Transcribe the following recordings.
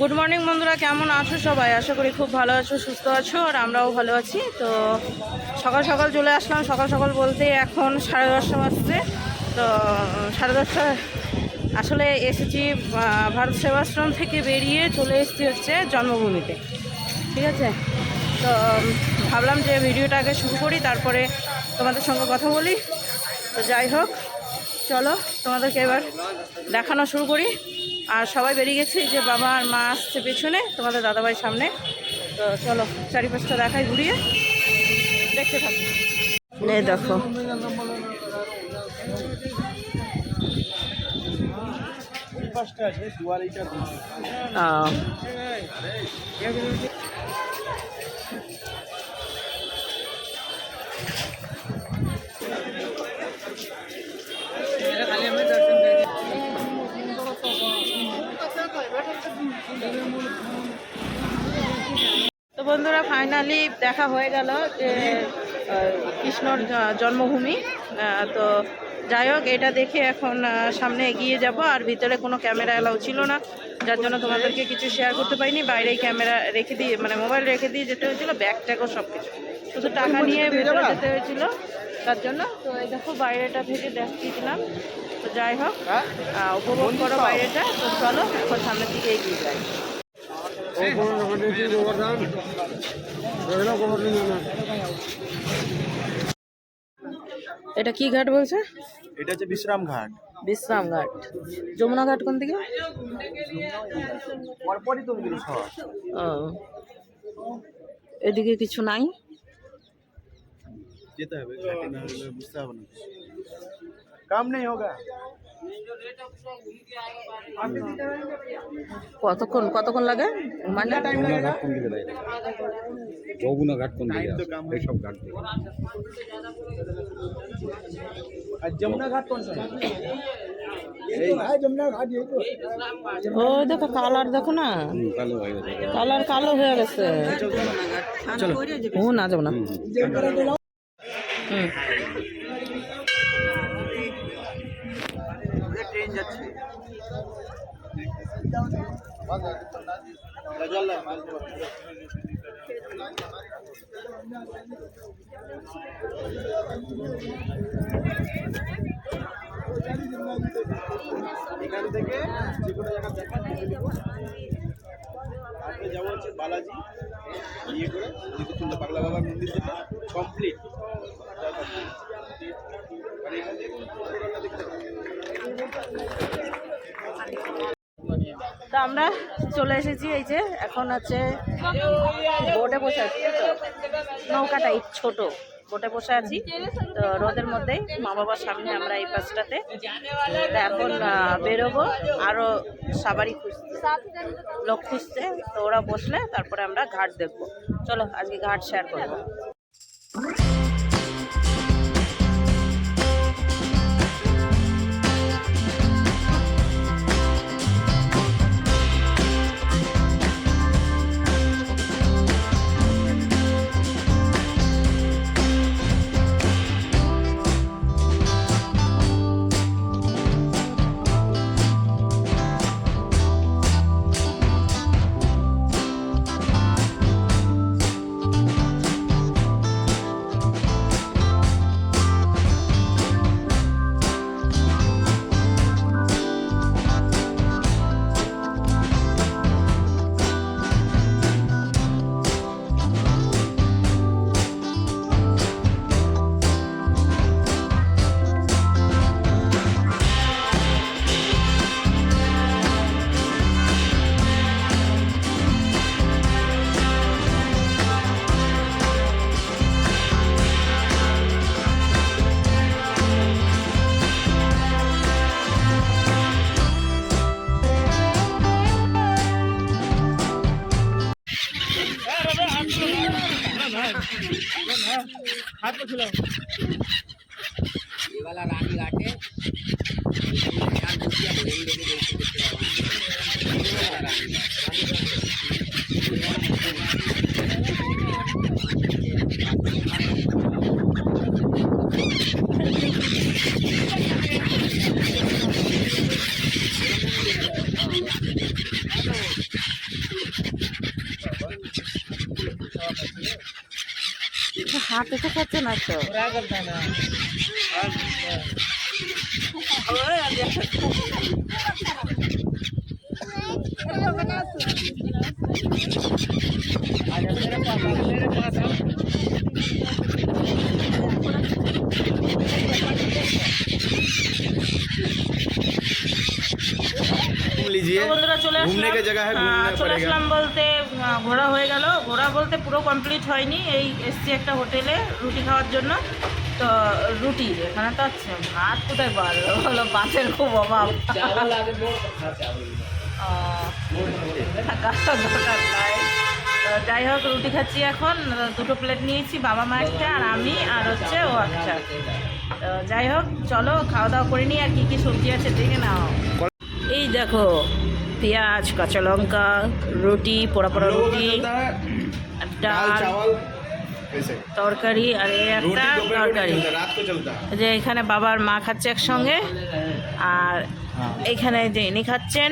Good morning বন্ধুরা, কেমন আছো সবাই? আশা করি খুব ভালো আছো, সুস্থ আছো, আর আমরাও ভালো আছি। তো সকাল সকাল চলে আসলাম, সকাল সকাল বলতে এখন সাড়ে দশটা বাজছে। তো সাড়ে দশটা, আসলে এসেছি ভারত সেবাশ্রম থেকে বেরিয়ে চলে এসেছি হচ্ছে জন্মভূমিতে। ঠিক আছে? তো ভাবলাম যে ভিডিওটা আগে শুরু করি, তারপরে তোমাদের সঙ্গে কথা বলি। তো যাই হোক, চলো তোমাদেরকে এবার দেখানো শুরু করি। আর সবাই বেরিয়ে গেছি যে বাবা আর মা আসছে পেছনে, তোমাদের দাদাভাই সামনে। তো চলো, চারিপাশটা দেখাই ঘুরিয়ে। দেখতে থাকো। এই দেখো। তো বন্ধুরা ফাইনালি দেখা হয়ে গেল যে কৃষ্ণর জন্মভূমি। তো যাই হোক এটা দেখে এখন সামনে এগিয়ে যাব আর ভিতরে কোনো ক্যামেরা এলাও ছিল না। যার জন্য তোমাদেরকে কিছু শেয়ার করতে পারিনি। বাইরেই ক্যামেরা রেখে দিয়ে মানে মোবাইল রেখে দিয়ে যেতে হয়েছিল ব্যাগ ট্যাগও সব কিছু শুধু টাকা নিয়ে ভেতরে যেতে হয়েছিল তার জন্য। তো এই দেখো বাইরেটা থেকে দেখিয়ে দিলাম। তো যাই হোক আহ, উপভোগ করো বাইরেটা তো চলো এখন সামনের দিকে এগিয়ে যাই। এটা কি ঘাট বলছে? এটা হচ্ছে বিশ্রাম ঘাট। বিশ্রাম ঘাট। যমুনা ঘাট কোন দিকে? এদিকে কিছু নাই? যেতে হবে বুঝতে হবে না। কাম নেই হোগা কতক্ষণ কতক্ষণ লাগে? মানে দিকে দেয় যমুনা ঘাট কোন দিকে? কাম এইসব ঘাট দিয়ে। আর যমুনা ঘাট কোন সাইড ও দেখো কালার দেখো না। হুম, কালো হয়ে গেছে। কালার কালো হয়ে গেছে। ও না যাব না। হুম। এখান থেকে যে কোনো জায়গা দেখা তারপরে হচ্ছে বালাজি ইয়ে করে পাগলা বাবার মন্দির যেটা কমপ্লিট আর এখান থেকে পুরোটা দেখতে পাবো। তো আমরা চলে এসেছি, এই যে এখন হচ্ছে বোটে বসে আছি নৌকাটাই নৌকা ছোট, বোটে বসে আছি। তো রোদের মধ্যেই মা বাবার সামনে আমরা এই পাশটাতে এখন বেরোবো আরও সাবারি খুঁজতে, লোক খুঁজতে তো ওরা বসলে তারপরে আমরা ঘাট দেখব। চলো, আজকে ঘাট শেয়ার করব। 哈来 হাতে তো খাচ্ছে না তো घूम लीजिए তো বন্ধুরা চলে আসলাম घूमने की जगह है আহ, घूमना চলে पड़ेगा আসলাম বলতে আহ, ঘোরা হয়ে গেল। ঘোরা বলতে পুরো কমপ্লিট হয়নি। এই এসছি একটা হোটেলে রুটি খাওয়ার জন্য। তো রুটি এখানে তো আছে। ভাত কোথায় যাবে বলো? ভাতের খুব অভাব। দরকার নাই যাই হোক রুটি খাচ্ছি এখন। দুটো প্লেট নিয়েছি বাবা মা একটা আর আমি আর হচ্ছে ও একটা যাই হোক চলো খাওয়া দাওয়া করে নিই আর কী কী সবজি আছে দেখে নাও। এই দেখো পেঁয়াজ কাঁচা লঙ্কা রুটি পোড়া পোড়া রুটি ডাল তরকারি আর একটা তরকারি। যে এখানে বাবার মা খাচ্ছে একসঙ্গে আর এখানে যে ইনি খাচ্ছেন।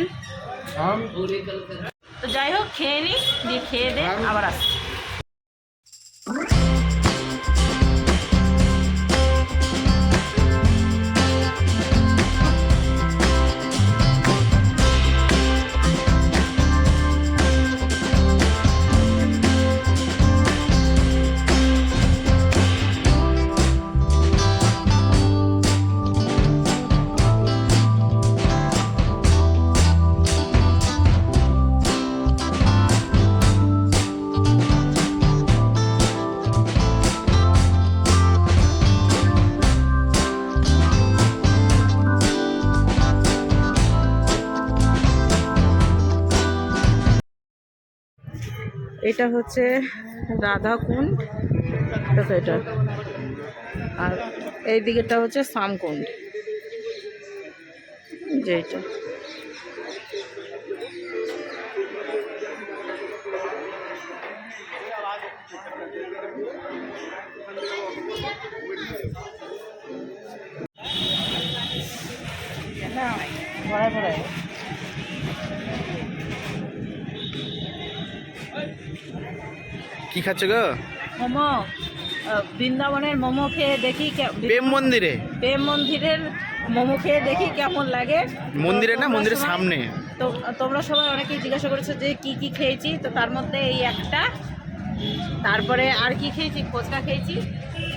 তো যাই হোক খেয়ে নি দিয়ে খেয়ে দে আবার আসছি। এটা হচ্ছে রাধা কুণ্ড দেখো এটা আর এই দিকেরটা হচ্ছে সামকুণ্ড যে এটা কি খাচ্ছে গো? মোমো বৃন্দাবনের মোমো খেয়ে দেখি প্রেম মন্দিরে? প্রেম মন্দিরের মোমো খেয়ে দেখি কেমন লাগে। মন্দিরে না মন্দিরের সামনে। তো তোমরা সবাই অনেকেই জিজ্ঞাসা করেছ যে কি কি খেয়েছি তো তার মধ্যে এই একটা। তারপরে আর কি খেয়েছি? ফুচকা খেয়েছি।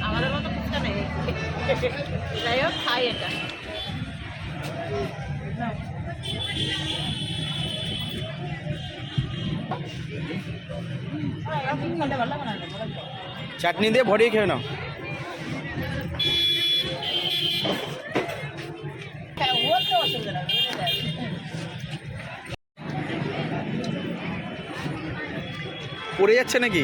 আমাদের মতো ফুচকা নেই। যাই হোক খাই এটা। চাটনি দিয়ে ভরিয়ে খেয়ে নাও। পড়ে যাচ্ছে নাকি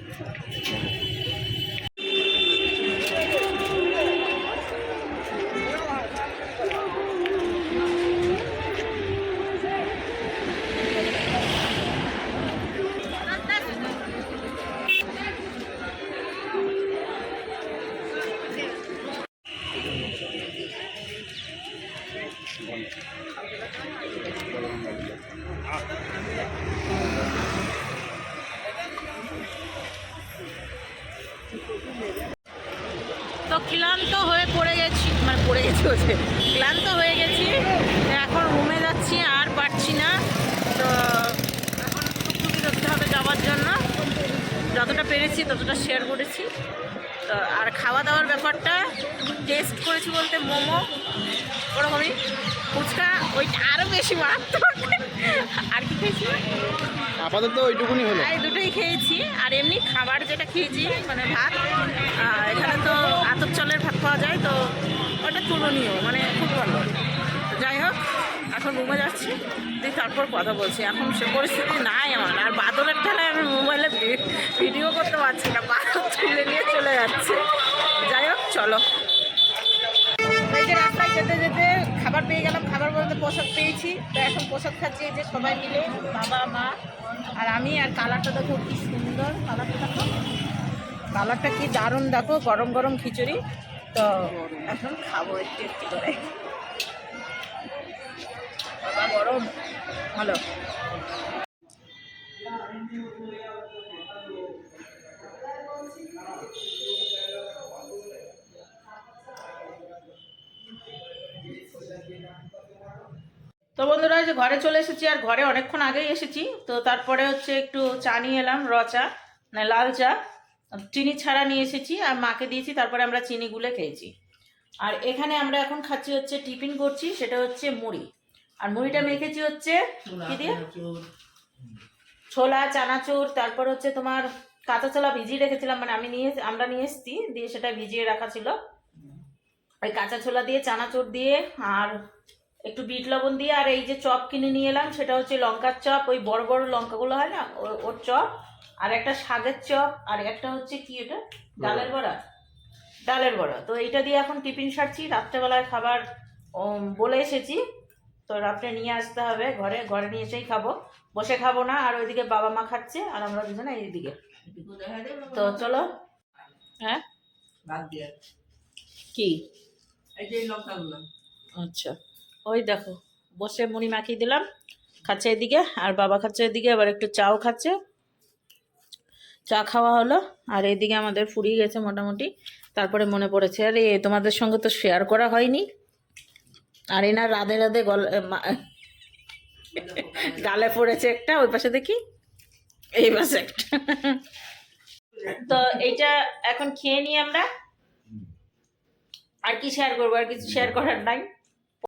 তো ক্লান্ত হয়ে পড়ে গেছি। মানে পড়ে গেছি হচ্ছে ক্লান্ত হয়ে গেছি। এখন রুমে যাচ্ছি, আর পারছি না। তো এখন টুকটুকি ধরতে হবে যাওয়ার জন্য। যতটা পেরেছি ততটা শেয়ার করেছি। তো আর খাওয়া দাওয়ার ব্যাপারটা টেস্ট করেছি বলতে মোমো, ওরকমই। ফুচকা, ওইটা আরও বেশি মারাত্মক। আর কি খেয়েছি? আপাতত ওইটুকুনি হলো। এই দুটোই খেয়েছি। আর এমনি খাবার যেটা খেয়েছি মানে ভাত এখানে তো আতর চালের ভাত পাওয়া যায় তো ওটা তুলনীয় মানে খুব ভালো। যাই হোক এখন রুমে যাচ্ছি। দিয়ে তারপর কথা বলছি। এখন সে পরিস্থিতি নাই আমার। আর বাদলের ঠেলায় আমি মোবাইলে ভিডিও করতে পারছি না। বাদল তুলে নিয়ে চলে যাচ্ছে। যাই হোক চলো। যেতে যেতে খাবার পেয়ে গেলাম, খাবার বলতে পোশাক পেয়েছি। তো এখন পোশাক খাচ্ছি যে সবাই মিলে, বাবা, মা, আর আমি আর কালারটা দেখো কি সুন্দর, কালারটা কালারটা কি দারুণ, দেখো, গরম গরম খিচুড়ি। তো এখন খাব একটু একটু করে। বাবা, গরম। ভালো তো বন্ধুরা যে ঘরে চলে এসেছি আর ঘরে অনেকক্ষণ আগেই এসেছি। তো তারপরে হচ্ছে একটু চা নিয়ে এলাম র চা না লাল চা। চিনি ছাড়া নিয়ে এসেছি আর মাকে দিয়েছি তারপরে আমরা চিনি গুলে খেয়েছি। আর এখানে আমরা এখন খাচ্ছি হচ্ছে টিফিন করছি সেটা হচ্ছে মুড়ি। আর মুড়িটা মেখেছি হচ্ছে কি দিয়ে? ছোলা চানাচুর তারপর হচ্ছে তোমার কাঁচা ছোলা ভিজিয়ে রেখেছিলাম মানে আমি নিয়ে আমরা নিয়ে এসেছি দিয়ে সেটা ভিজিয়ে রাখা ছিল। ওই কাঁচা ছোলা দিয়ে চানাচুর দিয়ে আর একটু বিট লবণ দিয়ে আর এই যে চপ কিনে নিয়ে এলাম সেটা হচ্ছে লঙ্কার চপ। ওই বড় বড় লঙ্কাগুলো হয় না ওর চপ আর একটা শাকের চপ আর একটা হচ্ছে কি এটা? ডালের বড়া। ডালের বড়া। তো এইটা দিয়ে এখন টিফিন সারছি রাত্রেবেলায় খাবার বলে এসেছি। তো রাত্রে নিয়ে আসতে হবে ঘরে ঘরে নিয়ে এসেই খাব। বসে খাব না আর ওইদিকে বাবা মা খাচ্ছে আর আমরা দুজনে এইদিকে। তো চলো। হ্যাঁ? কি? এই আচ্ছা। ওই দেখো, বসে মুড়ি মাখিয়ে দিলাম, খাচ্ছে এদিকে, আর বাবা খাচ্ছে এদিকে আবার একটু চাও খাচ্ছে। চা খাওয়া হলো, আর এদিকে আমাদের ফুরিয়ে গেছে মোটামুটি, তারপরে মনে পড়েছে, আরে তোমাদের সঙ্গে তো শেয়ার করা হয়নি। আর এনার রাধে রাধে গল গালে পড়েছে একটা, ওই পাশে দেখি, এই পাশে একটা। তো এইটা এখন খেয়ে নিই আমরা। আর কি শেয়ার করব, আর কিছু শেয়ার করার নাই।